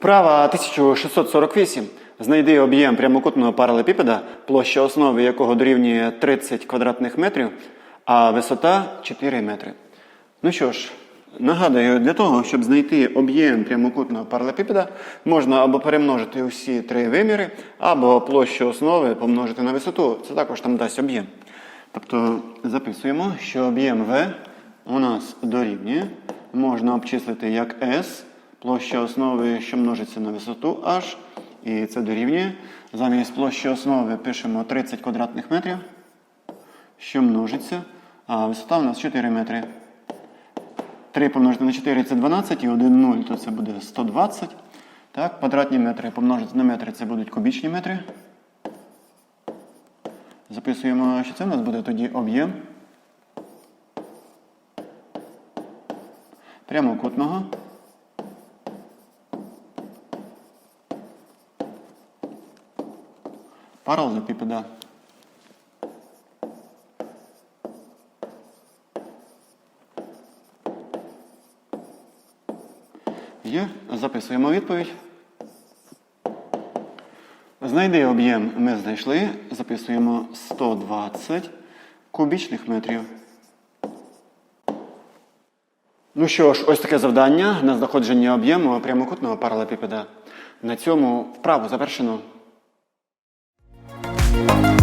Вправа 1648. Знайди об'єм прямокутного паралепіпеда, площа основи якого дорівнює 30 квадратних метрів, а висота 4 метри. Ну що ж, нагадую, для того, щоб знайти об'єм прямокутного паралепіпеда, можна або перемножити усі три виміри, або площу основи помножити на висоту. Це також там дасть об'єм. Тобто записуємо, що об'єм В у нас дорівнює. Можна обчислити як S, площа основи, що множиться на висоту H, і це дорівнює. Замість площі основи пишемо 30 квадратних метрів, що множиться, а висота у нас 4 метри. 3 помножити на 4 це 12, і 1 0, то це буде 120. Так, квадратні метри помножити на метри це будуть кубічні метри. Записуємо, що це у нас буде тоді об'єм прямокутного. Паралелепіпеда. Є. Записуємо відповідь. Знайди об'єм ми знайшли. Записуємо 120 кубічних метрів. Ну що ж, ось таке завдання на знаходження об'єму прямокутного паралепіпеда. На цьому вправу завершено. Bye.